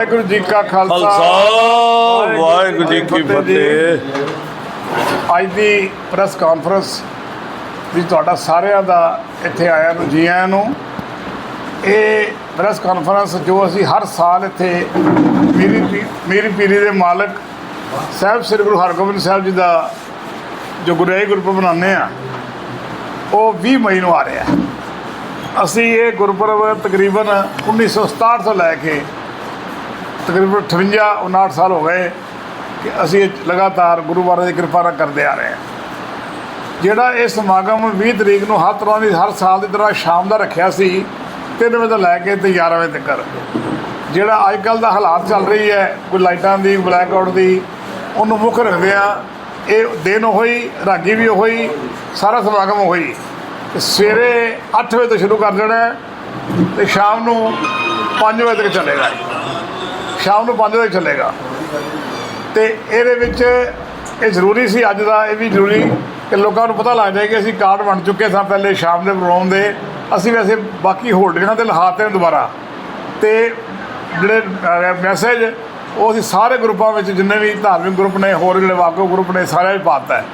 ਵਾਹਿਗੁਰੂ ਜੀ ਕਾ ਖਾਲਸਾ। ਵਾਹਿਗੁਰੂ ਜੀ ਕੀ ਫਤਿਹ ਅੱਜ ਦੀ press conference ਵੀ ਤੁਹਾਡਾ ਸਾਰਿਆਂ ਦਾ ਇੱਥੇ ਆਇਆਂ ਨੂੰ ਜੀ ਆਇਆਂ ਨੂੰ। ਇਹ ਪ੍ਰੈਸ ਕਾਨਫਰੰਸ ਜੋ ਅਸੀਂ ਹਰ ਸਾਲ ਇੱਥੇ ਮੇਰੀ ਮੇਰੀ ਪੀਰੀ ਦੇ ਮਾਲਕ ਸਾਹਿਬ ਸ੍ਰੀ ਗੁਰੂ ਹਰਗੋਬਿੰਦ ਸਾਹਿਬ ਜੀ ਦਾ ਜੋ ਗੁਰਿਆਈ ਗੁਰਪੁਰਬ ਮਨਾਉਂਦੇ ਆ ਉਹ 20 ਮਈ ਨੂੰ ਆ ਰਿਹਾ ਅਸੀਂ ਇਹ ਗੁਰਪੁਰਬ ਤਕਰੀਬਨ 1967 ਤੋਂ ਲੈ ਕੇ ਤਕਰੀਬਨ 58 59 ਸਾਲ ਹੋ ਗਏ ਕਿ ਅਸੀਂ ਲਗਾਤਾਰ ਗੁਰੂ ਮਹਾਰਾਜ ਦੀ ਕਿਰਪਾ ਨਾਲ ਕਰਦੇ ਆ ਰਹੇ ਹਾਂ। ਜਿਹੜਾ ਇਹ ਸਮਾਗਮ 20 ਤਰੀਕ ਨੂੰ ਹਰ ਤਰ੍ਹਾਂ ਦੀ, ਹਰ ਸਾਲ ਦੀ ਤਰ੍ਹਾਂ ਸ਼ਾਮ ਦਾ ਰੱਖਿਆ ਸੀ 3 ਵਜੇ ਤੋਂ ਲੈ ਕੇ ਤੇ 11 ਵਜੇ ਤੱਕ। ਜਿਹੜਾ ਅੱਜ ਕੱਲ ਦਾ ਹਾਲਾਤ ਚੱਲ ਰਹੀ ਹੈ, ਕੋਈ ਲਾਈਟਾਂ ਦੀ, ਬਲੈਕ ਆਊਟ ਦੀ, ਉਹਨੂੰ ਮੁੱਖ ਰੱਖਦੇ ਆ। ਇਹ ਦਿਨ ਹੋਈ ਰਾਗੀ ਵੀ ਹੋਈ ਸਾਰਾ ਸਮਾਗਮ ਹੋਈ ਸਵੇਰੇ 8 ਵਜੇ ਤੋਂ ਸ਼ੁਰੂ ਕਰ ਦੇਣਾ ਹੈ ਤੇ ਸ਼ਾਮ ਨੂੰ 5 ਵਜੇ ਤੱਕ ਚੱਲੇਗਾ। ਸ਼ਾਮ ਨੂੰ 5 ਵਜੇ ਚੱਲੇਗਾ। ਤੇ ਇਹਦੇ ਵਿੱਚ ਇਹ ਜ਼ਰੂਰੀ ਸੀ ਅੱਜ ਦਾ, ਇਹ ਵੀ ਜ਼ਰੂਰੀ ਕਿ ਲੋਕਾਂ ਨੂੰ ਪਤਾ ਲੱਗ ਜਾਏ ਕਿ ਅਸੀਂ ਕਾਰਡ ਬਣ ਚੁੱਕੇ ਸਾਂ ਪਹਿਲੇ ਸ਼ਾਮ ਦੇ ਪ੍ਰੋਗਰਾਮ ਦੇ। ਅਸੀਂ ਵੈਸੇ ਬਾਕੀ ਹੋਲਡਿੰਗਾਂ ਤੇ ਲਹਾਤੇ ਨੇ ਦੁਬਾਰਾ। ਤੇ ਜਿਹੜੇ ਮੈਸੇਜ ਉਹ ਅਸੀਂ ਸਾਰੇ ਗਰੁੱਪਾਂ ਵਿੱਚ ਜਿੰਨੇ ਵੀ ਧਾਰਮਿਕ ਗਰੁੱਪ ਨੇ, ਹੋਰ ਜਿਹੜੇ ਵਾਕੋ ਗਰੁੱਪ ਨੇ, ਸਾਰਿਆਂ ਵਿੱਚ ਪਾਤਾ ਹੈ।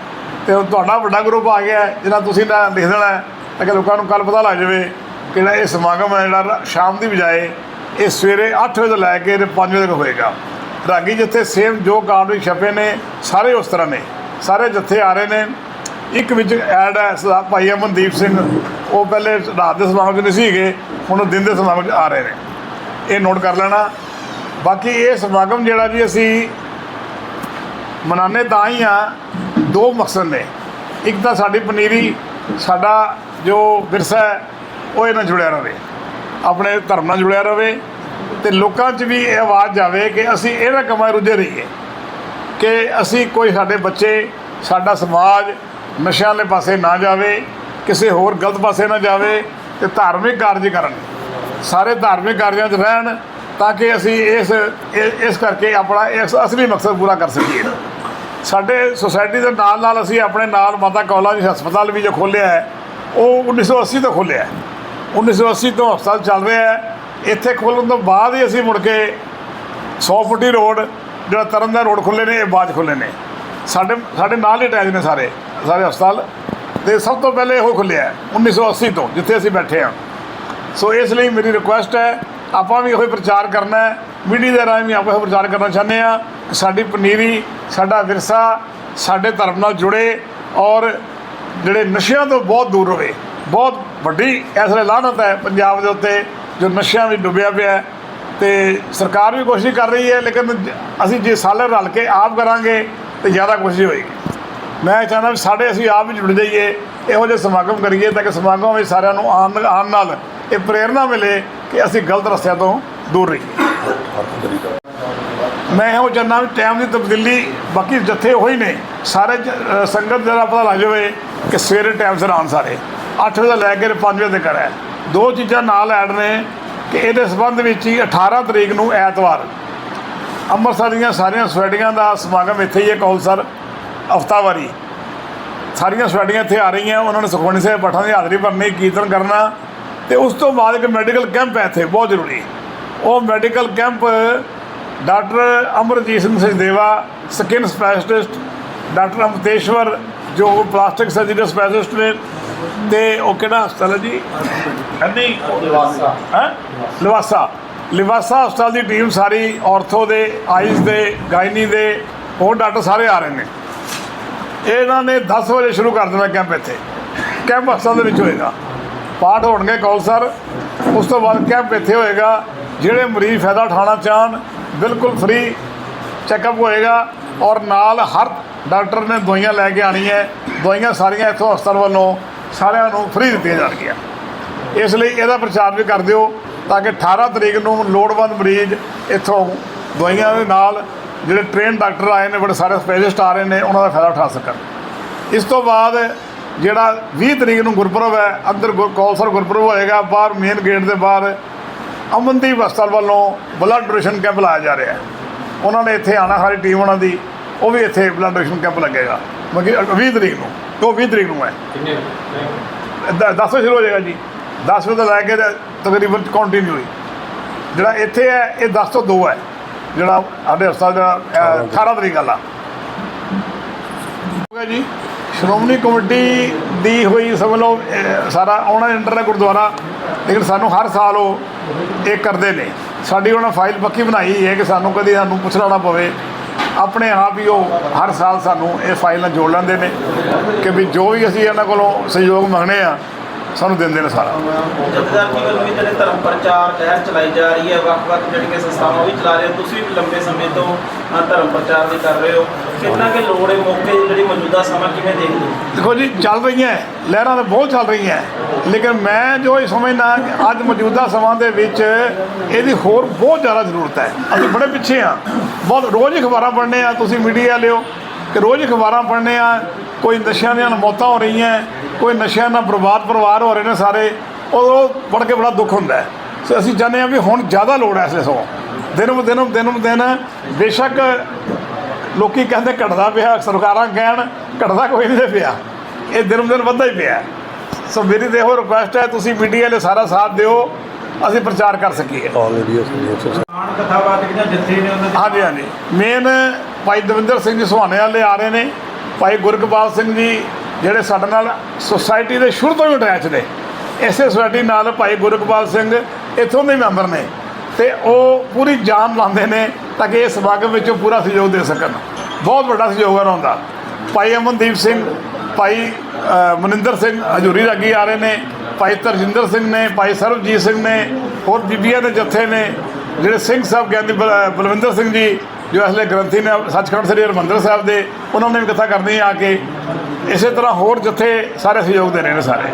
ਤੇ ਹੁਣ ਤੁਹਾਡਾ ਵੱਡਾ ਗਰੁੱਪ ਆ ਗਿਆ ਜਿਹਨਾਂ ਤੁਸੀਂ ਨਾ ਲਿਖ ਦੇਣਾ ਤਾਂ ਕਿ ਲੋਕਾਂ ਨੂੰ ਕੱਲ ਪਤਾ ਲੱਗ ਜਾਵੇ ਕਿ ਜਿਹੜਾ ਇਹ ਸਮਾਗਮ ਹੈ, ਜਿਹੜਾ ਸ਼ਾਮ ਦੀ ਬਜਾਏ ਇਹ ਸਵੇਰੇ 8 ਵਜੇ ਤੋਂ ਲੈ ਕੇ ਤੇ 5 ਵਜੇ ਤੱਕ ਹੋਏਗਾ। ਰਾਗੀ ਜਿੱਥੇ ਸੇਮ ਜੋ ਕਾਰਡ ਵੀ ਛਪੇ ਨੇ, ਸਾਰੇ ਉਸ ਤਰ੍ਹਾਂ ਨੇ। ਸਾਰੇ ਜੱਥੇ ਆ ਰਹੇ ਨੇ, ਇੱਕ ਵਿੱਚ ਐਡ ਹੈ ਸਰਦਾਰ ਭਾਈ ਅਮਨਦੀਪ ਸਿੰਘ। ਉਹ ਪਹਿਲੇ ਰਾਤ ਦੇ ਸਮਾਗਮ 'ਚ ਨਹੀਂ ਸੀਗੇ, ਹੁਣ ਉਹ ਦਿਨ ਦੇ ਸਮਾਗਮ 'ਚ ਆ ਰਹੇ ਨੇ। ਇਹ ਨੋਟ ਕਰ ਲੈਣਾ। ਬਾਕੀ ਇਹ ਸਮਾਗਮ ਜਿਹੜਾ ਜੀ ਅਸੀਂ ਮਨਾਉਂਦੇ ਤਾਂ ਹੀ ਆ, ਦੋ ਮਕਸਦ ਨੇ। ਇੱਕ ਤਾਂ ਸਾਡੀ ਪਨੀਰੀ, ਸਾਡਾ ਜੋ ਵਿਰਸਾ ਹੈ, ਉਹ ਇਹਨਾਂ ਜੁੜਿਆ ਰਹੇ। ਆਪਣੇ ਧਰਮ ਨਾਲ ਜੁੜਿਆ ਰਹੇ ਤੇ ਲੋਕਾਂ 'ਚ ਵੀ ਇਹ ਆਵਾਜ਼ ਜਾਵੇ ਕਿ ਅਸੀਂ ਇਹਨਾਂ ਕੰਮਾਂ ਰੁੱਝੇ ਰਹੀਏ, ਕਿ ਅਸੀਂ ਕੋਈ ਸਾਡੇ ਬੱਚੇ, ਸਾਡਾ ਸਮਾਜ ਨਸ਼ਿਆਂ ਵਾਲੇ ਪਾਸੇ ਨਾ ਜਾਵੇ, ਕਿਸੇ ਹੋਰ ਗਲਤ ਪਾਸੇ ਨਾ ਜਾਵੇ ਤੇ ਧਾਰਮਿਕ ਕਾਰਜ ਕਰਨ। ਸਾਰੇ ਧਾਰਮਿਕ ਕਾਰਜਾਂ 'ਚ ਰਹਿਣ ਤਾਂ ਕਿ ਅਸੀਂ ਇਸ, ਇਹ- ਇਸ ਕਰਕੇ ਆਪਣਾ ਇਸ ਅਸਲੀ ਮਕਸਦ ਪੂਰਾ ਕਰ ਸਕੀਏ। ਸਾਡੇ ਸੁਸਾਇਟੀ ਦੇ ਨਾਲ ਨਾਲ ਅਸੀਂ ਆਪਣੇ ਨਾਲ ਮਾਤਾ ਕੌਲਾ ਜੀ ਹਸਪਤਾਲ ਵੀ ਜੋ ਖੋਲ੍ਹਿਆ ਹੈ, ਉਹ 1980 ਤੋਂ ਖੋਲ੍ਹਿਆ ਹੈ। 1980 ਤੋਂ ਹਸਪਤਾਲ ਚੱਲ ਰਿਹਾ ਹੈ। ਇੱਥੇ ਖੋਲ੍ਹਣ ਤੋਂ ਬਾਅਦ ਹੀ ਅਸੀਂ ਮੁੜ ਕੇ 100 ਫੁੱਟੀ ਰੋਡ, ਜਿਹੜਾ ਤਰਨ ਦਾ ਰੋਡ ਖੁੱਲੇ ਨੇ, ਇਹ ਬਾਅਦ 'ਚ ਖੁੱਲੇ ਨੇ। ਸਾਡੇ ਸਾਡੇ ਨਾਲ ਹੀ ਅਟੈਚ ਨੇ ਸਾਰੇ ਸਾਰੇ ਹਸਪਤਾਲ। ਤੇ ਸਭ ਤੋਂ ਪਹਿਲੇ ਇਹੋ ਖੁੱਲਿਆ ਹੈ 1980 ਤੋਂ, ਜਿੱਥੇ ਅਸੀਂ ਬੈਠੇ ਹਾਂ। ਸੋ ਇਸ ਲਈ ਮੇਰੀ ਰਿਕੁਐਸਟ ਹੈ, ਆਪਾਂ ਵੀ ਉਹੀ ਪ੍ਰਚਾਰ ਕਰਨਾ ਹੈ। ਮੀਡੀਆ ਦੇ ਰਾਹੀਂ ਵੀ ਆਪਾਂ ਇਹ ਪ੍ਰਚਾਰ ਕਰਨਾ ਚਾਹੁੰਦੇ ਆ ਕਿ ਸਾਡੀ ਪਨੀਰੀ, ਸਾਡਾ ਵਿਰਸਾ, ਸਾਡੇ ਧਰਮ ਨਾਲ ਜੁੜੇ ਔਰ ਜਿਹੜੇ ਨਸ਼ਿਆਂ ਤੋਂ ਬਹੁਤ ਦੂਰ ਰਹੇ। ਬਹੁਤ ਵੱਡੀ ਇਸ ਵੇਲੇ ਲਾਹਨਤ ਹੈ ਪੰਜਾਬ ਦੇ ਉੱਤੇ, ਜੋ ਨਸ਼ਿਆਂ ਵਿੱਚ ਡੁੱਬਿਆ ਪਿਆ ਹੈ। ਤੇ ਸਰਕਾਰ ਵੀ ਕੋਸ਼ਿਸ਼ ਕਰ ਰਹੀ ਹੈ, ਲੇਕਿਨ ਅਸੀਂ ਜੇ ਸਾਰੇ ਰਲ ਕੇ ਆਪ ਕਰਾਂਗੇ, ਤੇ ਜ਼ਿਆਦਾ ਕੋਸ਼ਿਸ਼ ਹੋਏਗੀ। ਮੈਂ ਚਾਹੁੰਦਾ ਵੀ ਸਾਡੇ ਅਸੀਂ ਆਪ ਵੀ ਜੁੜ ਜਾਈਏ, ਇਹੋ ਜਿਹੇ ਸਮਾਗਮ ਕਰੀਏ, ਤਾਂ ਕਿ ਸਮਾਗਮ ਵਿੱਚ ਸਾਰਿਆਂ ਨੂੰ ਆਉਣ ਆਉਣ ਨਾਲ ਇਹ ਪ੍ਰੇਰਣਾ ਮਿਲੇ ਕਿ ਅਸੀਂ ਗਲਤ ਰਸਤਿਆਂ ਤੋਂ ਦੂਰ ਰਹੀਏ। ਮੈਂ ਇਹੋ ਚਾਹੁੰਦਾ ਵੀ ਟਾਈਮ ਦੀ ਤਬਦੀਲੀ ਬਾਕੀ ਜੱਥੇ ਉਹੀ ਨੇ। ਸਾਰੇ ਸੰਗਤ ਜਿਹੜਾ ਪਤਾ ਲੱਗ ਜਾਵੇ ਕਿ ਸਵੇਰੇ ਟਾਈਮ ਸਿਰ ਆਉਣ ਸਾਰੇ। 8 ਵਜੇ ਤੋਂ ਲੈ ਕੇ 5 ਵਜੇ ਤੱਕ ਹੈ। ਦੋ ਚੀਜ਼ਾਂ ਨਾਲ ਐਡ ਨੇ ਕਿ ਇਹਦੇ ਸੰਬੰਧ ਵਿੱਚ ਹੀ 18 ਤਰੀਕ ਨੂੰ ਐਤਵਾਰ। ਅੰਮ੍ਰਿਤਸਰ ਦੀਆਂ ਸਾਰੀਆਂ ਸਵੈਡੀਆਂ ਦਾ ਸਮਾਗਮ ਇੱਥੇ ਹੀ ਹੈ ਕੌਲਸਰ ਹਫਤਾਵਾਰੀ ਸਾਰੀਆਂ ਸਵੈਡੀਆਂ ਇੱਥੇ ਆ ਰਹੀਆਂ, ਉਹਨਾਂ ਨੇ ਸੁਖਮਨੀ ਸਾਹਿਬ ਪਾਠਾਂ ਦੀ ਹਾਜ਼ਰੀ ਭਰਨੀ, ਕੀਰਤਨ ਕਰਨਾ ਤੇ ਉਸ ਤੋਂ ਬਾਅਦ ਇੱਕ ਮੈਡੀਕਲ ਕੈਂਪ ਹੈ ਇੱਥੇ, ਬਹੁਤ ਜ਼ਰੂਰੀ। ਉਹ medical camp doctor Amarjit Singh Sachdeva, skin specialist doctor Amteshwar ਜੋ ਪਲਾਸਟਿਕ ਸਰਜਰੀ ਸਪੈਸ਼ਲਿਸਟ ਨੇ ਤੇ ਉਹ ਕਿਹੜਾ ਹਸਪਤਾਲ ਹੈ ਜੀ? ਨਹੀਂ? ਲਿਵਾਸਾ। ਹੈ? ਲਿਵਾਸਾ। ਲਿਵਾਸਾ ਹਸਪਤਾਲ ਦੀ ਟੀਮ ਸਾਰੀ ਆਰਥੋ ਦੇ ਆਈਜ਼ ਦੇ ਗਾਇਨੀ ਦੇ ਹੋਰ ਡਾਕਟਰ ਸਾਰੇ ਆ ਰਹੇ ਨੇ। ਇਹਨਾਂ ਨੇ 10 ਵਜੇ ਸ਼ੁਰੂ ਕਰ ਦੇਣਾ ਕੈਂਪ ਇੱਥੇ। ਕੈਂਪ ਹਸਪਤਾਲ ਦੇ ਵਿੱਚ ਹੋਏਗਾ। ਪਾਠ ਹੋਣਗੇ ਕੌਲਸਰ ਉਸ ਤੋਂ ਬਾਅਦ ਕੈਂਪ ਇੱਥੇ ਹੋਏਗਾ। ਜਿਹੜੇ ਮਰੀਜ਼ ਫਾਇਦਾ ਉਠਾਉਣਾ ਚਾਹਣ ਬਿਲਕੁਲ ਫ੍ਰੀ ਚੈੱਕਅਪ ਹੋਏਗਾ। ਔਰ ਨਾਲ ਹਰ ਡਾਕਟਰ ਨੇ ਦਵਾਈਆਂ ਲੈ ਕੇ ਆਣੀ ਹੈ ਦਵਾਈਆਂ ਸਾਰੀਆਂ ਇੱਥੋਂ ਹਸਪਤਾਲ ਵੱਲੋਂ ਸਾਰਿਆਂ ਨੂੰ ਫ੍ਰੀ ਦਿੱਤੀਆਂ ਜਾਣਗੀਆਂ। ਇਸ ਲਈ ਇਹਦਾ ਪ੍ਰਚਾਰ ਵੀ ਕਰ ਦਿਓ ਤਾਂ ਕਿ 18 ਤਰੀਕ ਨੂੰ ਲੋੜਵੰਦ ਮਰੀਜ਼ ਇੱਥੋਂ ਦਵਾਈਆਂ ਦੇ ਨਾਲ ਜਿਹੜੇ ਟ੍ਰੇਨ ਡਾਕਟਰ ਆਏ ਨੇ, ਬੜੇ ਸਾਰੇ ਸਪੈਸ਼ਲਿਸਟ ਆ ਰਹੇ ਨੇ, ਉਹਨਾਂ ਦਾ ਫਾਇਦਾ ਉਠਾ ਸਕਣ। ਇਸ ਤੋਂ ਬਾਅਦ ਜਿਹੜਾ 20 ਤਰੀਕ ਨੂੰ ਗੁਰਪੁਰਬ ਹੈ, ਅੰਦਰ ਗੁਰ- ਕੌਲਸਰ ਗੁਰਪੁਰਬ ਹੋਏਗਾ, ਬਾਹਰ ਮੇਨ ਗੇਟ ਦੇ ਬਾਹਰ ਅਮਨਦੀਪ ਹਸਪਤਾਲ ਵੱਲੋਂ ਬਲੱਡ ਡੋਨੇਸ਼ਨ ਕੈਂਪ ਲਾਇਆ ਜਾ ਰਿਹਾ ਹੈ। ਉਹਨਾਂ ਨੇ ਇੱਥੇ ਆਣਾ ਸਾਰੀ ਟੀਮ ਉਹਨਾਂ ਦੀ, ਉਹ ਵੀ ਇੱਥੇ ਬਲੱਡ ਡੋਨੇਸ਼ਨ ਕੈਂਪ ਲੱਗੇਗਾ। ਮਤਲਬ 20 ਤਰੀਕ ਨੂੰ। ਉਹ 20 ਤਰੀਕ ਨੂੰ ਹੈ। 10 ਵਜੇ? ਸ਼ੁਰੂ ਹੋ ਜਾਏਗਾ ਜੀ। 10 ਵਜੇ ਤੋਂ ਲੈ ਕੇ ਤੇ ਤਕਰੀਬਨ ਕੰਟੀਨਿਊ ਹੀ ਜਿਹੜਾ ਇੱਥੇ ਹੈ ਇਹ 10 ਤੋਂ 2 ਹੈ। ਜਿਹੜਾ ਸਾਡੇ ਹਸਪਤਾਲ ਜਿਹੜਾ ਅਹ, 18 ਤਰੀਕ ਵਾਲਾ। ਹੋ ਗਿਆ ਜੀ। ਸ਼੍ਰੋਮਣੀ ਕਮੇਟੀ ਦੀ ਹੋਈ ਸਮਝ ਲਓ ਅਹ, ਸਾਰਾ ਉਹਨਾਂ ਦੇ ਅੰਡਰ ਹੈ ਗੁਰਦੁਆਰਾ। ਲੇਕਿਨ ਸਾਨੂੰ ਹਰ ਸਾਲ ਉਹ ਇਹ ਕਰਦੇ ਨੇ। ਸਾਡੀ ਉਹਨਾਂ ਫਾਈਲ ਪੱਕੀ ਬਣਾਈ ਹੈ ਕਿ ਸਾਨੂੰ ਕਦੀ ਸਾਨੂੰ ਪੁੱਛਣਾ ਨਾ ਪਵੇ। ਆਪਣੇ ਆਪ ਹੀ ਉਹ ਹਰ ਸਾਲ ਸਾਨੂੰ ਇਹ ਫਾਈਲ ਨਾਲ ਜੋੜ ਲੈਂਦੇ ਨੇ ਕਿ ਵੀ ਜੋ ਵੀ ਅਸੀਂ ਇਹਨਾਂ ਕੋਲੋਂ ਸਹਿਯੋਗ ਮੰਗਣੇ ਆ ਸਾਨੂੰ ਦਿੰਦੇ ਨੇ ਸਾਰਾ। ਜਥੇਦਾਰ ਜੀ ਵੱਲੋਂ ਵੀ ਜਿਹੜੇ ਧਰਮ ਪ੍ਰਚਾਰ ਲਹਿਰ ਚਲਾਈ ਜਾ ਰਹੀ ਹੈ ਵੱਖ-ਵੱਖ ਜਿਹੜੀਆਂ ਸੰਸਥਾਵਾਂ ਵੀ ਚਲਾ ਰਹੇ ਹੋ ਤੁਸੀਂ ਵੀ ਲੰਬੇ ਸਮੇਂ ਤੋਂ ਅ, ਧਰਮ ਪ੍ਰਚਾਰ ਦੀ ਕਰ ਰਹੇ ਹੋ। ਕਿੰਨਾ ਕਿ ਲੋੜ ਹੈ ਮੌਕੇ ਦੀ ਜਿਹੜੀ ਮੌਜੂਦਾ ਸਮਾਂ ਕਿਵੇਂ ਦੇਖਦੇ ਹੋ? ਦੇਖੋ ਜੀ ਚੱਲ ਰਹੀਆਂ ਹੈ, ਲਹਿਰਾਂ ਤਾਂ ਬਹੁਤ ਚੱਲ ਰਹੀਆਂ ਹੈ। ਲੇਕਿਨ ਮੈਂ ਜੋ ਇਹ ਸਮਝਦਾ ਕਿ ਅੱਜ ਮੌਜੂਦਾ ਸਮਾਂ ਦੇ ਵਿੱਚ ਇਹਦੀ ਹੋਰ ਬਹੁਤ ਜ਼ਿਆਦਾ ਜ਼ਰੂਰਤ ਹੈ। ਅਸੀਂ ਬੜੇ ਪਿੱਛੇ ਆ ਬਹੁਤ ਰੋਜ਼ ਹੀ ਅਖਬਾਰਾਂ ਪੜ੍ਹਨੇ ਆ। ਤੁਸੀਂ ਮੀਡੀਆ ਲਿਓ। ਕਿ ਰੋਜ਼ ਅਖਬਾਰਾਂ ਪੜ੍ਹਨੇ ਆ ਕੋਈ ਨਸ਼ਿਆਂ ਦੀਆਂ ਮੌਤਾਂ ਹੋ ਰਹੀਆਂ ਕੋਈ ਨਸ਼ਿਆਂ ਨਾਲ ਬਰਬਾਦ ਪਰਿਵਾਰ ਹੋ ਰਹੇ ਨੇ ਸਾਰੇ ਉਹ ਪੜ੍ਹ ਕੇ ਬੜਾ ਦੁੱਖ ਹੁੰਦਾ ਹੈ। ਸੋ ਅਸੀਂ ਚਾਹੁੰਦੇ ਹਾਂ ਵੀ ਹੁਣ ਜ਼ਿਆਦਾ ਲੋੜ ਹੈ ਇਸ ਸੋ ਦਿਨ ਬ ਦਿਨ ਦਿਨ ਦਿਨ ਬੇਸ਼ੱਕ ਲੋਕੀ ਕਹਿੰਦੇ ਘਟਦਾ ਪਿਆ ਸਰਕਾਰਾਂ ਕਹਿਣ ਘਟਦਾ ਕੋਈ ਨਹੀਂ ਪਿਆ। ਇਹ ਦਿਨ ਦਿਨ ਵੱਧਦਾ ਹੀ ਪਿਆ ਸੋ ਮੇਰੀ ਤੇ ਇਹੋ ਰਿਕੁਐਸਟ ਹੈ ਤੁਸੀਂ ਮੀਡੀਆ ਲਈ ਸਾਰਾ ਸਾਥ ਦਿਓ ਅਸੀਂ ਪ੍ਰਚਾਰ ਕਰ ਸਕੀਏ। ਆਲ ਇੰਡੀਆ ਜਾਂ ਜੱਥੇ ਨੇ ਉਹਨਾਂ ਹਾਂਜੀ ਹਾਂਜੀ। ਮੇਨ ਭਾਈ ਦਵਿੰਦਰ ਸਿੰਘ ਜੀ ਸੁਹਾਣੇ ਵਾਲੇ ਆ ਰਹੇ ਨੇ। ਭਾਈ ਗੁਰਗੋਪਾਲ ਸਿੰਘ ਜੀ ਜਿਹੜੇ ਸਾਡੇ ਨਾਲ ਸੁਸਾਇਟੀ ਦੇ ਸ਼ੁਰੂ ਤੋਂ ਹੀ ਅਟੈਚ ਨੇ। ਇਸੇ ਸੁਸਾਇਟੀ ਨਾਲ ਭਾਈ ਗੁਰਗੋਪਾਲ ਸਿੰਘ ਇੱਥੋਂ ਦੇ ਮੈਂਬਰ ਨੇ ਤੇ ਉਹ ਪੂਰੀ ਜਾਨ ਲਾਉਂਦੇ ਨੇ ਤਾਂ ਕਿ ਇਸ ਸਮਾਗਮ ਵਿੱਚ ਉਹ ਪੂਰਾ ਸਹਿਯੋਗ ਦੇ ਸਕਣ। ਬਹੁਤ ਵੱਡਾ ਸਹਿਯੋਗ ਹੈ ਉਹਨਾਂ ਦਾ। ਭਾਈ ਅਮਨਦੀਪ ਸਿੰਘ, ਭਾਈ ਮਨਿੰਦਰ ਸਿੰਘ ਹਜੂਰੀ ਰਾਗੀ ਆ ਰਹੇ ਨੇ। ਭਾਈ ਤਰਜਿੰਦਰ ਸਿੰਘ ਨੇ, ਭਾਈ ਸਰਬਜੀਤ ਸਿੰਘ ਨੇ, ਹੋਰ ਬੀਬੀਆਂ ਦੇ ਜੱਥੇ ਨੇ। ਜਿਹੜੇ ਸਿੰਘ ਸਾਹਿਬ ਗਿਆਨੀ ਬਲ- ਬਲਵਿੰਦਰ ਸਿੰਘ ਜੀ ਜੋ ਅਸਲੇ ਗ੍ਰੰਥੀ ਨੇ ਸੱਚਖੰਡ ਸ੍ਰੀ ਹਰਿਮੰਦਰ ਸਾਹਿਬ ਦੇ, ਉਹਨਾਂ ਨੇ ਵੀ ਕਥਾ ਕਰਨੀ ਆ ਕੇ ਇਸੇ ਤਰ੍ਹਾਂ ਹੋਰ ਜੱਥੇ ਸਾਰੇ ਸਹਿਯੋਗ ਦੇ ਰਹੇ ਨੇ ਸਾਰੇ।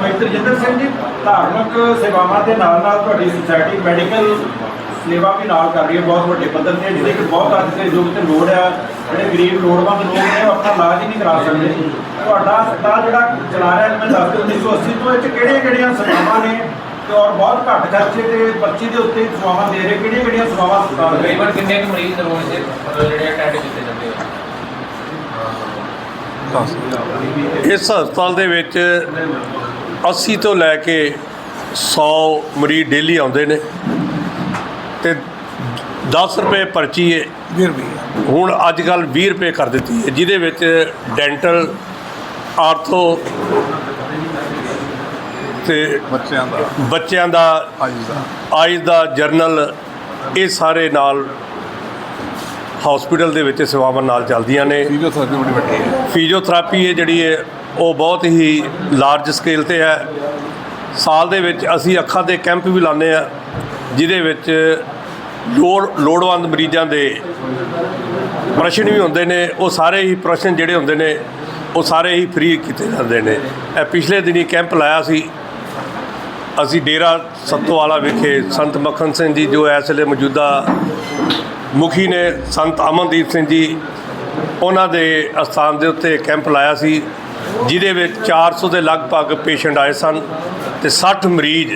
ਭਾਈ ਤਰਜਿੰਦਰ ਸਿੰਘ ਜੀ, ਧਾਰਮਿਕ ਸੇਵਾਵਾਂ ਦੇ ਨਾਲ ਨਾਲ ਤੁਹਾਡੀ ਸੁਸਾਇਟੀ ਮੈਡੀਕਲ ਸੇਵਾ ਵੀ ਨਾਲ ਕਰ ਰਹੀ ਹੈ, ਬਹੁਤ ਵੱਡੇ ਪੱਧਰ ਤੇ, ਜਿਹਦੇ ਕਿ ਬਹੁਤ ਅੱਜ ਦੇ ਯੁੱਗ ਤੇ ਲੋੜ ਆ। ਜਿਹੜੇ ਗਰੀਬ ਲੋੜਵੰਦ ਲੋਕ ਨੇ, ਉਹ ਆਪਣਾ ਇਲਾਜ ਹੀ ਨਹੀਂ ਕਰਾ ਸਕਦੇ। ਤੁਹਾਡਾ ਹਸਪਤਾਲ ਜਿਹੜਾ ਚਲਾ ਰਿਹਾ, ਮੈਂ ਦੱਸ ਦਿਓ 1980 ਤੋਂ ਇਹ 'ਚ ਕਿਹੜੀਆਂ ਕਿਹੜੀਆਂ ਸੇਵਾਵਾਂ ਨੇ? ਤੇ ਔਰ ਬਹੁਤ ਘੱਟ ਖਰਚੇ ਤੇ ਪਰਚੀ ਦੇ ਉੱਤੇ ਸੇਵਾਵਾਂ ਦੇ ਰਹੇ ਕਿਹੜੀਆਂ ਕਿਹੜੀਆਂ ਸੇਵਾਵਾਂ ਹਸਪਤਾਲ ਦੇ ਤਕਰੀਬਨ ਕਿੰਨੇ ਕੁ ਮਰੀਜ਼ ਰੋਜ਼ ਦੇ ਮਤਲਬ ਜਿਹੜੇ ਅਟੈਂਡ ਕੀਤੇ ਜਾਂਦੇ ਆ? ਇਸ ਹਸਪਤਾਲ ਦੇ ਵਿੱਚ 80 ਤੋਂ ਲੈ ਕੇ 100 ਮਰੀਜ਼ ਡੇਲੀ ਆਉਂਦੇ ਨੇ ਤੇ 10 ਰੁਪਏ ਪਰਚੀ ਹੈ ਵੀਰ ਵੀ ਹੁਣ ਅੱਜ ਕੱਲ 20 ਰੁਪਏ ਕਰ ਦਿੱਤੀ ਹੈ ਜਿਹਦੇ ਵਿੱਚ ਡੈਂਟਲ ਆਰਥੋ ਤੇ ਬੱਚਿਆਂ ਦਾ। ਬੱਚਿਆਂ ਦਾ ਅੱਜ ਦਾ। ਆਈਜ਼ ਦਾ ਜਰਨਲ ਇਹ ਸਾਰੇ ਨਾਲ ਹਸਪੀਟਲ ਦੇ ਵਿੱਚ ਸੇਵਾਵਾਂ ਨਾਲ ਚੱਲਦੀਆਂ ਨੇ। ਫਿਜ਼ੀਓਥੈਰੇਪੀ ਬੜੀ ਵੱਡੀ ਹੈ। ਫਿਜ਼ੀਓਥੈਰੇਪੀ ਹੈ ਜਿਹੜੀ ਹੈ ਉਹ ਬਹੁਤ ਹੀ ਲਾਰਜ ਸਕੇਲ ਤੇ ਹੈ। ਸਾਲ ਦੇ ਵਿੱਚ ਅਸੀਂ ਅੱਖਾਂ ਦੇ ਕੈਂਪ ਵੀ ਲਾਉਂਦੇ ਆ ਜਿਹਦੇ ਵਿੱਚ ਲੋੜ ਲੋੜਵੰਦ ਮਰੀਜ਼ਾਂ ਦੇ ਪ੍ਰਸ਼ਨ ਵੀ ਹੁੰਦੇ ਨੇ ਉਹ ਸਾਰੇ ਹੀ ਪ੍ਰਸ਼ਨ ਜਿਹੜੇ ਹੁੰਦੇ ਨੇ ਉਹ ਸਾਰੇ ਹੀ ਫ੍ਰੀ ਕੀਤੇ ਜਾਂਦੇ ਨੇ। ਇਹ ਪਿਛਲੇ ਦਿਨੀ ਕੈਂਪ ਲਾਇਆ ਸੀ ਅਸੀਂ ਡੇਰਾ ਸੱਤੋਵਾਲਾ ਵਿਖੇ ਸੰਤ ਮੱਖਣ ਸਿੰਘ ਜੀ, ਜੋ ਇਸ ਵੇਲੇ ਮੌਜੂਦਾ ਮੁਖੀ ਨੇ, ਸੰਤ ਅਮਨਦੀਪ ਸਿੰਘ ਜੀ, ਉਹਨਾਂ ਦੇ ਅਸਥਾਨ ਦੇ ਉੱਤੇ ਕੈਂਪ ਲਾਇਆ ਸੀ, ਜਿਹਦੇ ਵਿੱਚ 400 ਦੇ ਲਗਭਗ ਪੇਸ਼ੈਂਟ ਆਏ ਸਨ ਤੇ 60 ਮਰੀਜ਼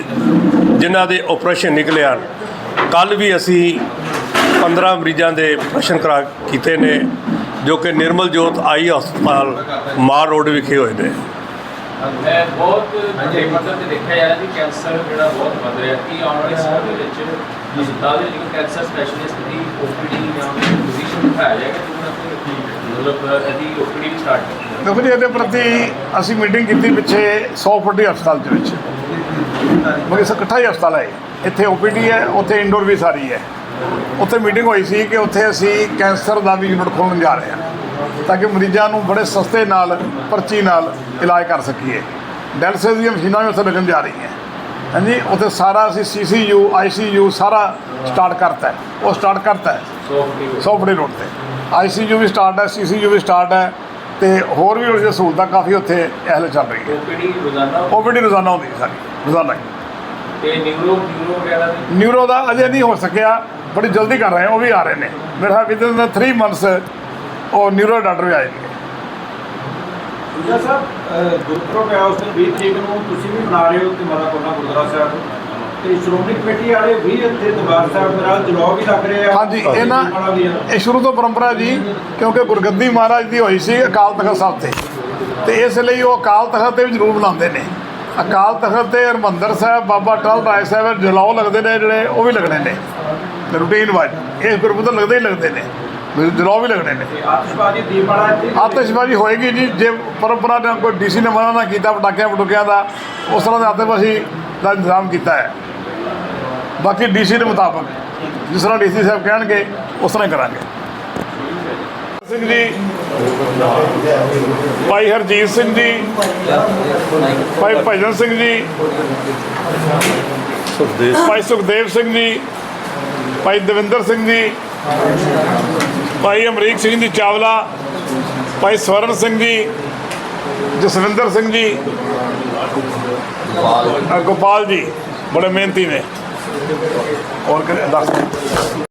ਜਿਨ੍ਹਾਂ ਦੇ ਆਪਰੇਸ਼ਨ ਨਿਕਲੇ ਹਨ। ਕੱਲ ਵੀ ਅਸੀਂ 15 ਮਰੀਜ਼ਾਂ ਦੇ ਪ੍ਰਸ਼ਨ ਕਰਾ ਕੀਤੇ ਨੇ, ਜੋ ਕਿ ਨਿਰਮਲ ਜੋਤ ਆਈ ਹਸਪਤਾਲ ਮਾਰ ਰੋਡ ਵਿਖੇ ਹੋਏ ਨੇ। ਮੈਂ ਬਹੁਤ ਵੱਡੇ ਪੱਧਰ ਤੇ ਦੇਖਿਆ ਜਾ ਰਿਹਾ ਕਿ ਕੈਂਸਰ ਜਿਹੜਾ ਬਹੁਤ ਵੱਧ ਰਿਹਾ। ਕਿ ਆਉਣ ਵਾਲੇ ਸਮੇਂ ਦੇ ਵਿੱਚ ਹਸਪਤਾਲ ਦੇ ਵਿੱਚ ਕੈਂਸਰ ਸਪੈਸ਼ਲਿਸਟ ਦੀ ਓਪੀਡੀ ਜਾਂ ਫਿਜ਼ੀਸ਼ੀਅਨ ਬਿਠਾਇਆ ਜਾਏਗਾ ਜਿਹਨਾਂ ਤੋਂ ਮਤਲਬ ਇਹਦੀ ਓਪੀਡੀ ਵੀ ਸਟਾਰਟ ਕੀਤੀ ਦੇਖੋ ਜੀ ਇਹਦੇ ਪ੍ਰਤੀ ਅਸੀਂ ਮੀਟਿੰਗ ਕੀਤੀ ਪਿੱਛੇ 100 ਫੁੱਟੀ ਹਸਪਤਾਲ ਦੇ ਵਿੱਚ। ਮਗਰ ਇਕੱਠਾ ਹੀ ਹਸਪਤਾਲ ਹੈ ਇੱਥੇ ਓਪੀਡੀ ਹੈ ਉੱਥੇ ਇੰਡੋਰ ਵੀ ਸਾਰੀ ਹੈ। ਉੱਥੇ ਮੀਟਿੰਗ ਹੋਈ ਸੀ ਕਿ ਉੱਥੇ ਅਸੀਂ ਕੈਂਸਰ ਦਾ ਵੀ ਯੂਨਿਟ ਖੋਲ੍ਹਣ ਜਾ ਰਹੇ ਹਾਂ। ਤਾਂ ਕਿ ਮਰੀਜ਼ਾਂ ਨੂੰ ਬੜੇ ਸਸਤੇ ਨਾਲ ਪਰਚੀ ਨਾਲ ਇਲਾਜ ਕਰ ਸਕੀਏ। ਡਾਇਲਸਿਸ ਦੀਆਂ ਮਸ਼ੀਨਾਂ ਵੀ ਉੱਥੇ ਲੱਗਣ ਜਾ ਰਹੀਆਂ ਹਾਂਜੀ ਉੱਥੇ ਸਾਰਾ ਅਸੀਂ ਸੀਸੀਯੂ ਆਈਸੀਯੂ ਸਾਰਾ ਸਟਾਰਟ ਕਰਤਾ ਹੈ। ਉਹ ਸਟਾਰਟ ਕਰਤਾ ਹੈ। ਸੌਫਟਵੇਅਰ ਰੋਡ ਤੇ। ਆਈਸੀਯੂ ਵੀ ਸਟਾਰਟ ਹੈ ਸੀਸੀਯੂ ਵੀ ਸਟਾਰਟ ਹੈ ਤੇ ਹੋਰ ਵੀ ਉਹਦੀਆਂ ਸਹੂਲਤਾਂ ਕਾਫੀ ਉੱਥੇ ਇਹਲੇ ਚੱਲ ਰਹੀ ਹੈ। ਓਪੀਡੀ ਰੋਜ਼ਾਨਾ? ਓਪੀਡੀ ਰੋਜ਼ਾਨਾ ਹੁੰਦੀ ਹੈ ਸਾਡੀ ਰੋਜ਼ਾਨਾ ਤੇ ਨਿਊਰੋ ਨਿਊਰੋ ਵਗੈਰਾ ਦੇ ਨਿਊਰੋ ਦਾ ਅਜੇ ਨਹੀਂ ਹੋ ਸਕਿਆ ਬੜੀ ਜਲਦੀ ਕਰ ਰਹੇ ਹਾਂ ਉਹ ਵੀ ਆ ਰਹੇ ਨੇ। ਮੇਰਾ ਵਿਦਨ ਦਾ 3 ਮੰਥਸ ਉਹ ਨਿਊਰੋ ਡਾਕਟਰ ਵੀ ਆਏਗੇ ਦੂਜਾ ਸਾਹਿਬ ਅਹ ਗੁਰਪੁਰਬ ਹੈ ਉਸ ਦਿਨ 20 ਤਰੀਕ ਨੂੰ ਤੁਸੀਂ ਵੀ ਮਨਾ ਰਹੇ ਹੋ ਕਿ ਮਾਤਾ ਕੋਨਾ ਗੁਰਦੁਆਰਾ ਸਾਹਿਬ। ਤੇ ਸ਼੍ਰੋਮਣੀ ਕਮੇਟੀ ਵਾਲੇ ਵੀ ਇੱਥੇ ਦਰਬਾਰ ਸਾਹਿਬ ਦੇ ਨਾਲ ਜਲੌ ਵੀ ਲੱਗ ਰਹੇ ਆ। ਹਾਂਜੀ ਆ। ਇਹ ਸ਼ੁਰੂ ਤੋਂ ਪਰੰਪਰਾ ਜੀ ਕਿਉਂਕਿ ਗੁਰਗੱਦੀ ਮਹਾਰਾਜ ਦੀ ਹੋਈ ਸੀ ਅਕਾਲ ਤਖਤ ਸਾਹਿਬ ਤੇ। ਤੇ ਇਸ ਲਈ ਉਹ ਅਕਾਲ ਤਖਤ ਤੇ ਵੀ ਜ਼ਰੂਰ ਬੁਲਾਉਂਦੇ ਨੇ। ਅਕਾਲ ਤਖਤ ਤੇ ਹਰਮੰਦਰ ਸਾਹਿਬ ਬਾਬਾ ਟਲ ਰਾਏ ਸਾਹਿਬ ਜਲਾਓ ਲੱਗਦੇ ਨੇ ਜਿਹੜੇ ਉਹ ਵੀ ਲੱਗਣੇ ਨੇ। ਰੂਟੀਨ ਵਾਈਜ਼ ਇਸ ਗੁਰਪੁਰਬ ਲੱਗਦੇ ਹੀ ਲੱਗਦੇ ਨੇ। ਜਲੋ ਵੀ ਲੱਗਣੇ ਨੇ। ਆਤਿਸ਼ਬਾਜ਼ੀ ਦੀਪਮਾਲਾ ਆਤਿਸ਼ਬਾਜ਼ੀ ਹੋਏਗੀ ਜੀ, ਜੇ ਪਰੰਪਰਾ ਨੇ ਕੋਈ ਡੀਸੀ ਨੇ ਮਨਾ ਨਾ ਕੀਤਾ, ਪਟਾਕਿਆਂ ਪਟੂਕਿਆਂ ਦਾ, ਉਸ ਤਰ੍ਹਾਂ ਦੇ ਆਤਿਸ਼ਬਾਜ਼ੀ ਦਾ ਇੰਤਜ਼ਾਮ ਕੀਤਾ ਹੈ। ਬਾਕੀ ਡੀਸੀ ਦੇ ਮੁਤਾਬਕ, ਜਿਸ ਤਰ੍ਹਾਂ ਡੀਸੀ ਸਾਹਿਬ ਕਹਿਣਗੇ, ਉਸ ਤਰ੍ਹਾਂ ਕਰਾਂਗੇ। ਸਿੰਘ ਜੀ, ਭਾਈ ਹਰਜੀਤ ਸਿੰਘ ਜੀ, ਭਾਈ ਭਜਨ ਸਿੰਘ ਜੀ, ਭਾਈ ਸੁਖਦੇਵ ਸਿੰਘ ਜੀ, ਭਾਈ ਦਵਿੰਦਰ ਸਿੰਘ ਜੀ ਭਾਈ ਅਮਰੀਕ ਸਿੰਘ ਜੀ ਚਾਵਲਾ, ਭਾਈ ਸਵਰਨ ਸਿੰਘ ਜੀ, ਜਸਵਿੰਦਰ ਸਿੰਘ ਜੀ ਗੋਪਾਲ ਜੀ, ਬੜੇ ਮਿਹਨਤੀ ਨੇ। ਹੋਰ ਕਿਹੜੇ ਦੱਸ